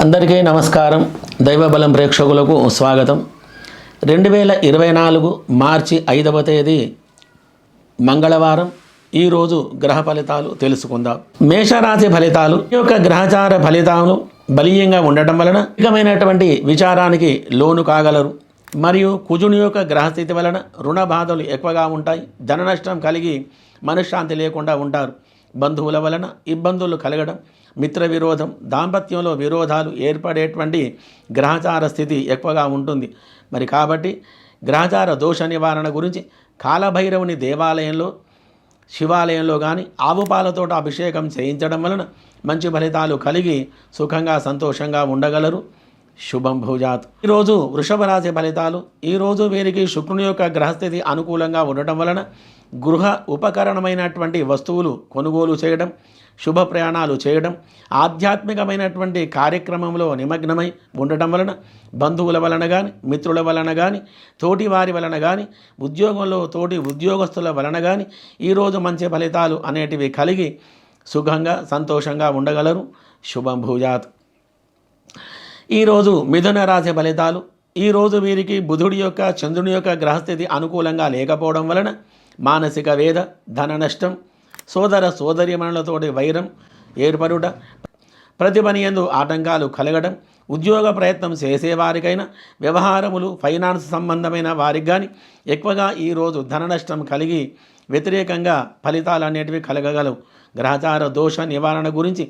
అందరికీ నమస్కారం. దైవబలం ప్రేక్షకులకు స్వాగతం. రెండు వేల ఇరవై నాలుగు మార్చి ఐదవ తేదీ మంగళవారం. ఈరోజు గ్రహ ఫలితాలు తెలుసుకుందాం. మేషరాశి ఫలితాలు ఈ యొక్క గ్రహచార ఫలితాలు బలీయంగా ఉండటం వలన అధికమైనటువంటి విచారానికి లోను కాగలరు. మరియు కుజుని యొక్క గ్రహస్థితి వలన రుణ బాధలు ఎక్కువగా ఉంటాయి. ధన నష్టం కలిగి మనశ్శాంతి లేకుండా ఉంటారు. బంధువుల వలన ఇబ్బందులు కలగడం మిత్ర విరోధం దాంపత్యంలో విరోధాలు ఏర్పడేటువంటి గ్రహచార స్థితి ఎక్కువగా ఉంటుంది. మరి కాబట్టి గ్రహచార దోష నివారణ గురించి కాలభైరవుని దేవాలయంలో శివాలయంలో కానీ ఆవుపాలతోట అభిషేకం చేయించడం వలన మంచి ఫలితాలు కలిగి సుఖంగా సంతోషంగా ఉండగలరు. శుభం భూజాత్. ఈరోజు వృషభ రాశి ఫలితాలు ఈరోజు వీరికి శుక్రుని యొక్క గ్రహస్థితి అనుకూలంగా ఉండటం వలన గృహ ఉపకరణమైనటువంటి వస్తువులు కొనుగోలు చేయడం శుభ ప్రయాణాలు చేయడం ఆధ్యాత్మికమైనటువంటి కార్యక్రమంలో నిమగ్నమై ఉండటం వలన బంధువుల వలన కానీ మిత్రుల వలన కానీ తోటి వారి వలన కానీ ఉద్యోగంలో తోటి ఉద్యోగస్తుల వలన కానీ ఈరోజు మంచి ఫలితాలు అనేటివి కలిగి సుఖంగా సంతోషంగా ఉండగలరు. శుభం భూజాత్. ఈరోజు మిథున రాశి ఫలితాలు ఈరోజు వీరికి బుధుడి యొక్క చంద్రుని యొక్క గ్రహస్థితి అనుకూలంగా లేకపోవడం వలన మానసిక వేద ధన నష్టం సోదర సోదరిమణులతోటి వైరం ఏర్పడుట ప్రతిభని యందు ఆటంకాలు కలగడం ఉద్యోగ ప్రయత్నం చేసేవారికైనా వ్యవహారములు ఫైనాన్స్ సంబంధమైన వారికి కానీ ఎక్కువగా ఈరోజు ధన నష్టం కలిగి వ్యతిరేకంగా ఫలితాలు అనేటివి కలగగలవు. గ్రహచార దోష నివారణ గురించి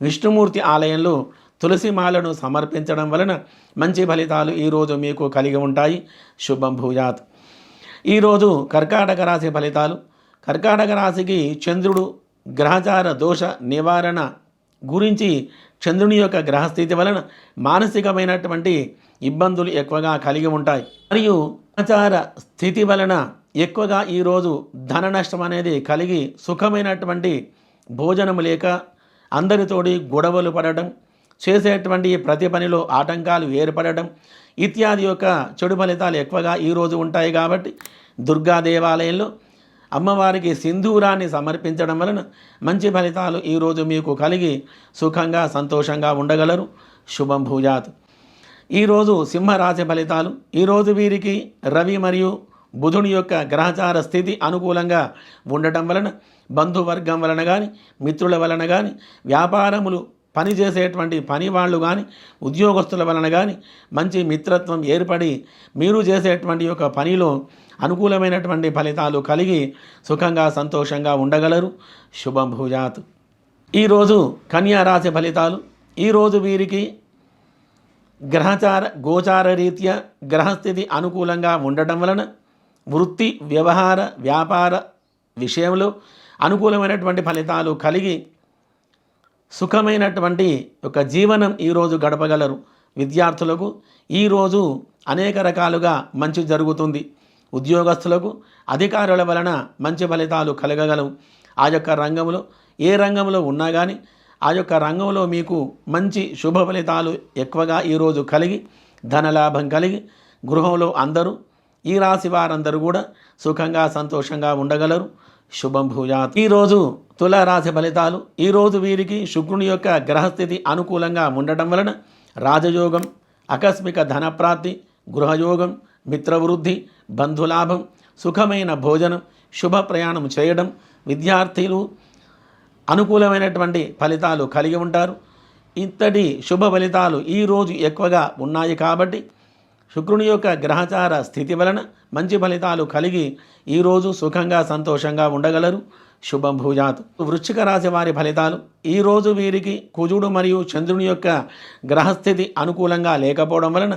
విష్ణుమూర్తి ఆలయంలో తులసి మాలను సమర్పించడం వలన మంచి ఫలితాలు ఈరోజు మీకు కలిగి ఉంటాయి. శుభం భూజాత్ ఈరోజు కర్కాటక రాశి ఫలితాలు. కర్కాటక రాశికి చంద్రుడు గ్రహచార దోష నివారణ గురించి చంద్రుని యొక్క గ్రహస్థితి వలన మానసికమైనటువంటి ఇబ్బందులు ఎక్కువగా కలిగి ఉంటాయి. మరియు గ్రహచార స్థితి వలన ఎక్కువగా ఈరోజు ధన నష్టం అనేది కలిగి సుఖమైనటువంటి భోజనము లేక అందరితోటి గొడవలు పడడం చేసేటువంటి ప్రతి పనిలో ఆటంకాలు ఏర్పడడం ఇత్యాది యొక్క చెడు ఫలితాలు ఎక్కువగా ఈరోజు ఉంటాయి కాబట్టి దుర్గా దేవాలయంలో అమ్మవారికి సింధూరాన్ని సమర్పించడం వలన మంచి ఫలితాలు ఈరోజు మీకు కలిగి సుఖంగా సంతోషంగా ఉండగలరు. శుభం భూజాత్. ఈరోజు సింహరాశి ఫలితాలు ఈరోజు వీరికి రవి మరియు బుధుని యొక్క గ్రహచార స్థితి అనుకూలంగా ఉండటం వలన బంధువర్గం వలన కానీ మిత్రుల వలన కానీ వ్యాపారములు పని చేసేటువంటి పని వాళ్ళు కానీ ఉద్యోగస్తుల వలన కానీ మంచి మిత్రత్వం ఏర్పడి మీరు చేసేటువంటి యొక్క పనిలో అనుకూలమైనటువంటి ఫలితాలు కలిగి సుఖంగా సంతోషంగా ఉండగలరు. శుభం భూజాత్. ఈరోజు కన్యా రాశి ఫలితాలు. ఈరోజు వీరికి గ్రహచార గోచార రీత్యా గ్రహస్థితి అనుకూలంగా ఉండటం వలన వృత్తి వ్యవహార వ్యాపార విషయంలో అనుకూలమైనటువంటి ఫలితాలు కలిగి సుఖమైనటువంటి ఒక జీవనం ఈరోజు గడపగలరు విద్యార్థులకు. ఈరోజు అనేక రకాలుగా మంచి జరుగుతుంది. ఉద్యోగస్తులకు అధికారుల వలన మంచి ఫలితాలు కలగగలవు. ఆ యొక్క రంగంలో ఏ రంగంలో ఉన్నా కానీ ఆ యొక్క రంగంలో మీకు మంచి శుభ ఫలితాలు ఎక్కువగా ఈరోజు కలిగి ధనలాభం కలిగి గృహంలో అందరూ ఈ రాశి వారందరూ కూడా సుఖంగా సంతోషంగా ఉండగలరు. శుభం భూజాత్ ఈరోజు తులారాశి ఫలితాలు ఈరోజు వీరికి శుక్రుని యొక్క గ్రహస్థితి అనుకూలంగా ఉండటం వలన రాజయోగం ఆకస్మిక ధనప్రాప్తి గృహయోగం మిత్రవృద్ధి బంధులాభం సుఖమైన భోజనం శుభ ప్రయాణం చేయడం విద్యార్థులు అనుకూలమైనటువంటి ఫలితాలు కలిగి ఉంటారు. ఇంతటి శుభ ఫలితాలు ఈరోజు ఎక్కువగా ఉన్నాయి కాబట్టి శుక్రుని యొక్క గ్రహచార స్థితి వలన మంచి ఫలితాలు కలిగి ఈరోజు సుఖంగా సంతోషంగా ఉండగలరు. శుభం భూజాత్. వృశ్చిక రాశి వారి ఫలితాలు. ఈరోజు వీరికి కుజుడు మరియు చంద్రుని యొక్క గ్రహస్థితి అనుకూలంగా లేకపోవడం వలన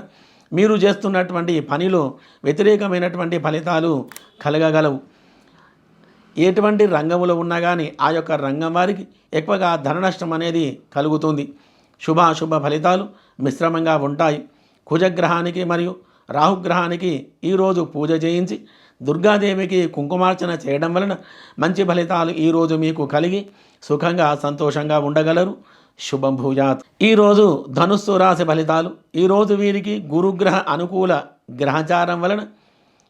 మీరు చేస్తున్నటువంటి పనిలో వ్యతిరేకమైనటువంటి ఫలితాలు కలగగలవు. ఎటువంటి రంగంలో ఉన్నా కానీ ఆ యొక్క రంగం వారికి ఎక్కువగా ధన నష్టం అనేది కలుగుతుంది. శుభాశుభ ఫలితాలు మిశ్రమంగా ఉంటాయి. కుజగ్రహానికి మరియు రాహుగ్రహానికి ఈరోజు పూజ చేయించి దుర్గాదేవికి కుంకుమార్చన చేయడం వలన మంచి ఫలితాలు ఈరోజు మీకు కలిగి సుఖంగా సంతోషంగా ఉండగలరు. శుభం భూజాత్ ఈరోజు ధనుస్సు రాశి ఫలితాలు. ఈరోజు వీరికి గురుగ్రహ అనుకూల గ్రహచారం వలన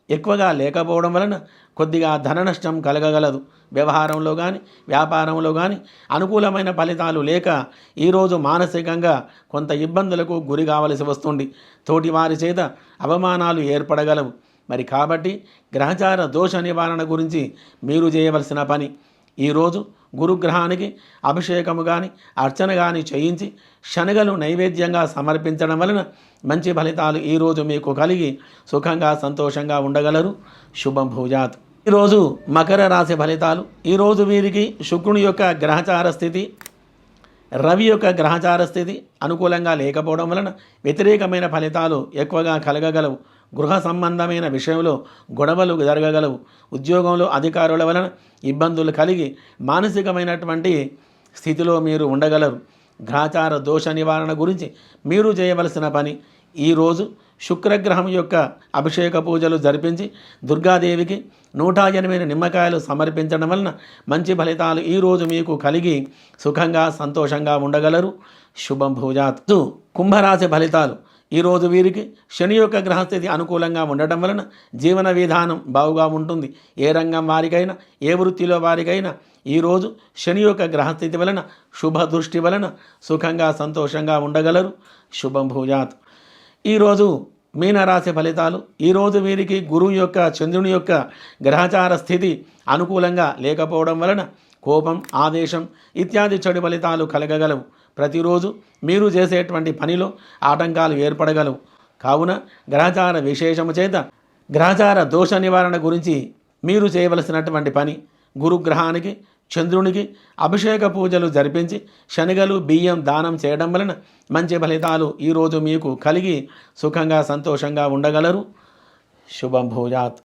ఎక్కువగా లేకపోవడం వలన కొద్దిగా ధన నష్టం కలగగలదు. వ్యవహారంలో కానీ వ్యాపారంలో కానీ అనుకూలమైన ఫలితాలు లేక ఈరోజు మానసికంగా కొంత ఇబ్బందులకు గురి కావలసి వస్తుంది. తోటివారి చేత అవమానాలు ఏర్పడగలవు. మరి కాబట్టి గ్రహచార దోష నివారణ గురించి మీరు చేయవలసిన పని ఈరోజు గురుగ్రహానికి అభిషేకము కానీ అర్చన కానీ చేయించి శనగలు నైవేద్యంగా సమర్పించడం వలన మంచి ఫలితాలు ఈరోజు మీకు కలిగి సుఖంగా సంతోషంగా ఉండగలరు. శుభం భూజాత్. ఈరోజు మకర రాశి ఫలితాలు. ఈరోజు వీరికి శుక్రుని యొక్క గ్రహచార స్థితి రవి యొక్క గ్రహచార స్థితి అనుకూలంగా లేకపోవడం వలన వ్యతిరేకమైన ఫలితాలు ఎక్కువగా కలగగలవు. గృహ సంబంధమైన విషయంలో గొడవలు జరగగలవు. ఉద్యోగంలో అధికారుల వలన ఇబ్బందులు కలిగి మానసికమైనటువంటి స్థితిలో మీరు ఉండగలరు. గ్రాచార దోష నివారణ గురించి మీరు చేయవలసిన పని ఈరోజు శుక్రగ్రహం యొక్క అభిషేక పూజలు జరిపించి దుర్గాదేవికి నూట ఎనిమిది నిమ్మకాయలు సమర్పించడం వలన మంచి ఫలితాలు ఈరోజు మీకు కలిగి సుఖంగా సంతోషంగా ఉండగలరు. శుభం భూజాత్తు కుంభరాశి ఫలితాలు. ఈరోజు వీరికి శని యొక్క గ్రహస్థితి అనుకూలంగా ఉండటం వలన జీవన విధానం బాగుగా ఉంటుంది. ఏ రంగం వారికైనా ఏ వృత్తిలో వారికైనా ఈరోజు శని యొక్క గ్రహస్థితి వలన శుభ దృష్టి వలన సుఖంగా సంతోషంగా ఉండగలరు. శుభం భూజాత్. ఈరోజు మీనరాశి ఫలితాలు ఈరోజు వీరికి గురువు యొక్క చంద్రుని యొక్క గ్రహచార స్థితి అనుకూలంగా లేకపోవడం వలన కోపం ఆదేశం ఇత్యాది చెడు ఫలితాలు కలగగలవు. ప్రతిరోజు మీరు చేసేటువంటి పనిలో ఆటంకాలు ఏర్పడగలవు. కావున గ్రహచార విశేషము చేత గ్రహచార దోష నివారణ గురించి మీరు చేయవలసినటువంటి పని గురుగ్రహానికి చంద్రునికి అభిషేక పూజలు జరిపించి శనగలు బియ్యం దానం చేయడం వలన మంచి ఫలితాలు ఈరోజు మీకు కలిగి సుఖంగా సంతోషంగా ఉండగలరు. శుభం భూజాత్